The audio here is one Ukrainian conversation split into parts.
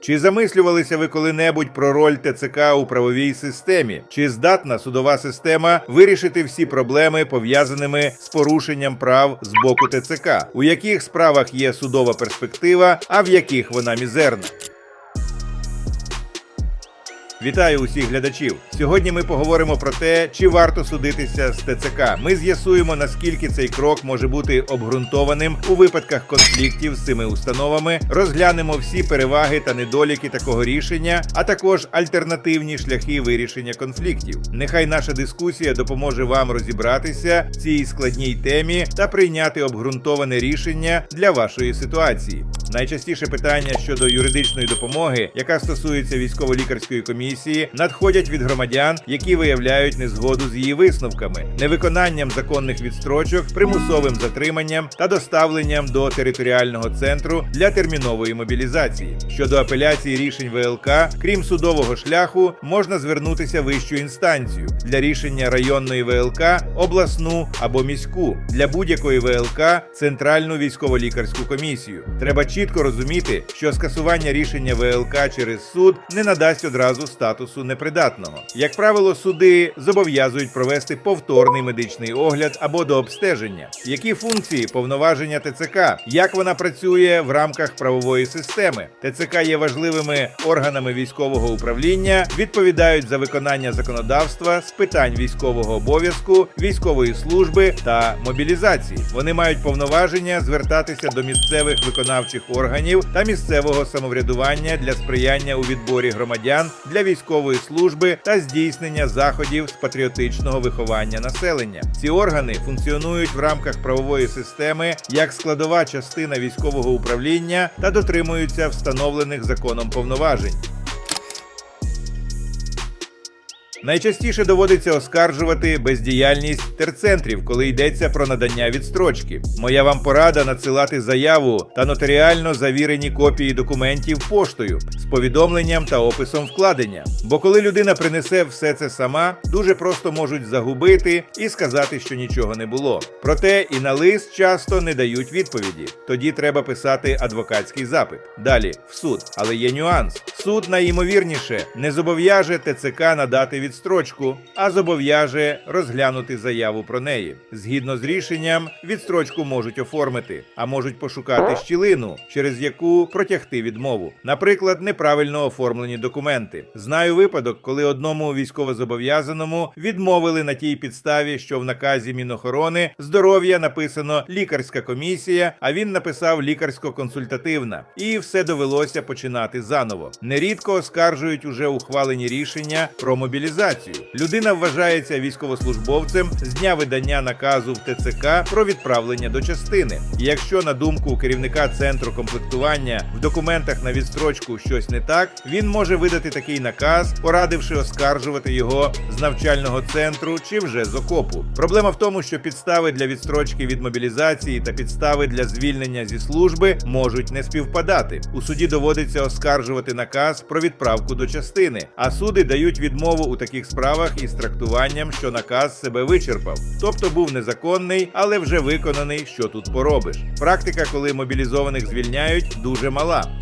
Чи замислювалися ви коли-небудь про роль ТЦК у правовій системі? Чи здатна судова система вирішити всі проблеми, пов'язаними з порушенням прав з боку ТЦК? У яких справах є судова перспектива, а в яких вона мізерна? Вітаю усіх глядачів. Сьогодні ми поговоримо про те, чи варто судитися з ТЦК. Ми з'ясуємо, наскільки цей крок може бути обґрунтованим у випадках конфліктів з цими установами. Розглянемо всі переваги та недоліки такого рішення, а також альтернативні шляхи вирішення конфліктів. Нехай наша дискусія допоможе вам розібратися в цій складній темі та прийняти обґрунтоване рішення для вашої ситуації. Найчастіше питання щодо юридичної допомоги, яка стосується військово-лікарської комісії, надходять від громадян, які виявляють незгоду з її висновками, невиконанням законних відстрочок, примусовим затриманням та доставленням до територіального центру для термінової мобілізації. Щодо апеляції рішень ВЛК, крім судового шляху, можна звернутися вищу інстанцію для рішення районної ВЛК, обласну або міську для будь-якої ВЛК центральну військово-лікарську комісію. Треба чітко розуміти, що скасування рішення ВЛК через суд не надасть одразу статусу непридатного. Як правило, суди зобов'язують провести повторний медичний огляд або до обстеження. Які функції повноваження ТЦК, як вона працює в рамках правової системи? ТЦК є важливими органами військового управління, відповідають за виконання законодавства з питань військового обов'язку, військової служби та мобілізації. Вони мають повноваження звертатися до місцевих виконавчих органів та місцевого самоврядування для сприяння у відборі громадян для військової служби та здійснення заходів з патріотичного виховання населення. Ці органи функціонують в рамках правової системи як складова частина військового управління та дотримуються встановлених законом повноважень. Найчастіше доводиться оскаржувати бездіяльність терцентрів, коли йдеться про надання відстрочки. Моя вам порада надсилати заяву та нотаріально завірені копії документів поштою з повідомленням та описом вкладення. Бо коли людина принесе все це сама, дуже просто можуть загубити і сказати, що нічого не було. Проте і на лист часто не дають відповіді. Тоді треба писати адвокатський запит. Далі в суд. Але є нюанс. Суд найімовірніше не зобов'яже ТЦК надати відстрочку, а зобов'яже розглянути заяву про неї. Згідно з рішенням, відстрочку можуть оформити, а можуть пошукати щілину, через яку протягти відмову. Наприклад, неправильно оформлені документи. Знаю випадок, коли одному військовозобов'язаному відмовили на тій підставі, що в наказі Мінохорони здоров'я написано лікарська комісія, а він написав лікарсько-консультативна, і все довелося починати заново. Нерідко оскаржують уже ухвалені рішення про мобілізацію. Людина вважається військовослужбовцем з дня видання наказу в ТЦК про відправлення до частини. Якщо на думку керівника центру комплектування в документах на відстрочку щось не так, він може видати такий наказ, порадивши оскаржувати його з навчального центру чи вже з окопу. Проблема в тому, що підстави для відстрочки від мобілізації та підстави для звільнення зі служби можуть не співпадати. У суді доводиться оскаржувати наказ про відправку до частини, а суди дають відмову у таких справах із трактуванням, що наказ себе вичерпав, тобто був незаконний, але вже виконаний. Що тут поробиш? Практика, коли мобілізованих звільняють, дуже мала.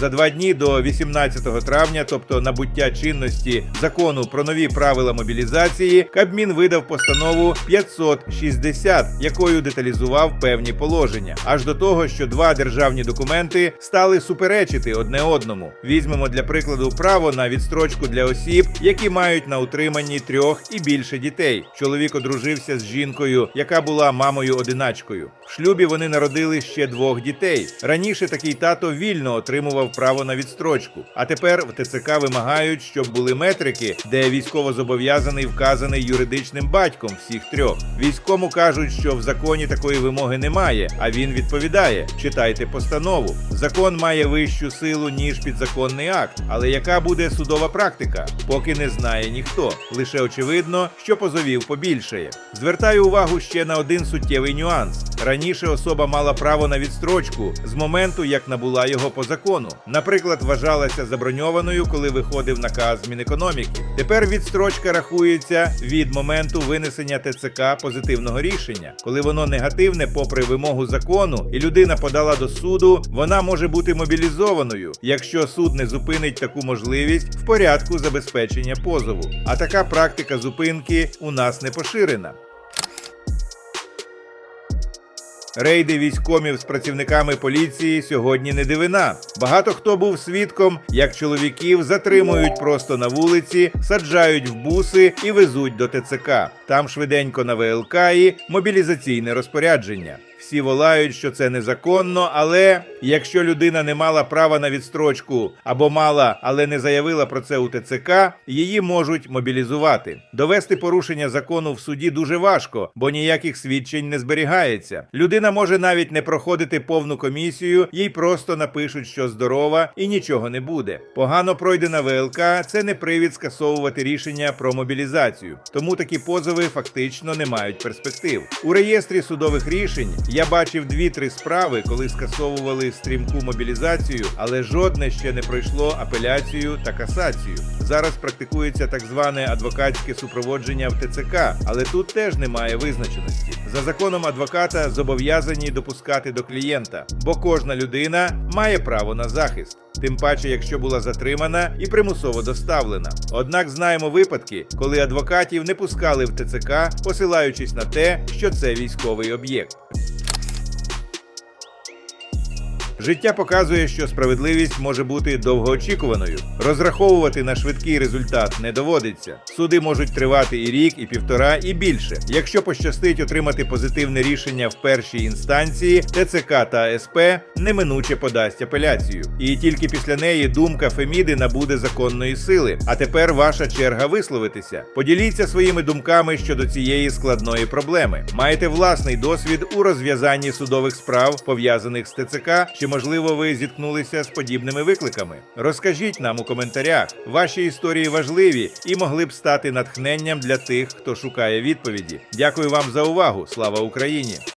За два дні до 18 травня, тобто набуття чинності закону про нові правила мобілізації, Кабмін видав постанову 560, якою деталізував певні положення, аж до того, що два державні документи стали суперечити одне одному. Візьмемо для прикладу право на відстрочку для осіб, які мають на утриманні трьох і більше дітей. Чоловік одружився з жінкою, яка була мамою одиначкою. В шлюбі вони народили ще двох дітей. Раніше такий тато вільно отримував право на відстрочку. А тепер в ТЦК вимагають, щоб були метрики, де військовозобов'язаний вказаний юридичним батьком всіх трьох. Війському кажуть, що в законі такої вимоги немає, а він відповідає: читайте постанову. Закон має вищу силу ніж підзаконний акт. Але яка буде судова практика? Поки не знає ніхто. Лише очевидно, що позовів побільшає. Звертаю увагу ще на один суттєвий нюанс. Раніше особа мала право на відстрочку з моменту, як набула його по закону. Наприклад, вважалася заброньованою, коли виходив наказ Мінекономіки. Тепер відстрочка рахується від моменту винесення ТЦК позитивного рішення. Коли воно негативне, попри вимогу закону, і людина подала до суду, вона може бути мобілізованою, якщо суд не зупинить таку можливість в порядку забезпечення позову. А така практика зупинки у нас не поширена. Рейди військомів з працівниками поліції сьогодні не дивина. Багато хто був свідком, як чоловіків затримують просто на вулиці, саджають в буси і везуть до ТЦК. Там швиденько на ВЛК і мобілізаційне розпорядження. Всі волають, що це незаконно, але якщо людина не мала права на відстрочку або мала, але не заявила про це у ТЦК, її можуть мобілізувати. Довести порушення закону в суді дуже важко, бо ніяких свідчень не зберігається. Людина може навіть не проходити повну комісію, їй просто напишуть, що здорова і нічого не буде. Погано пройдена ВЛК це не привід скасовувати рішення про мобілізацію, тому такі позови фактично не мають перспектив. У реєстрі судових рішень я бачив дві-три справи, коли скасовували стрімку мобілізацію, але жодне ще не пройшло апеляцію та касацію. Зараз практикується так зване адвокатське супроводження в ТЦК, але тут теж немає визначеності. За законом адвоката зобов'язані допускати до клієнта, бо кожна людина має право на захист. Тим паче, якщо була затримана і примусово доставлена. Однак знаємо випадки, коли адвокатів не пускали в ТЦК, посилаючись на те, що це військовий об'єкт. Життя показує, що справедливість може бути довгоочікуваною. Розраховувати на швидкий результат не доводиться. Суди можуть тривати і рік, і півтора, і більше. Якщо пощастить отримати позитивне рішення в першій інстанції, ТЦК та СП неминуче подасть апеляцію. І тільки після неї думка Феміди набуде законної сили. А тепер ваша черга висловитися. Поділіться своїми думками щодо цієї складної проблеми. Маєте власний досвід у розв'язанні судових справ, пов'язаних з ТЦК, можливо ви зіткнулися з подібними викликами? Розкажіть нам у коментарях. Ваші історії важливі і могли б стати натхненням для тих, хто шукає відповіді. Дякую вам за увагу. Слава Україні!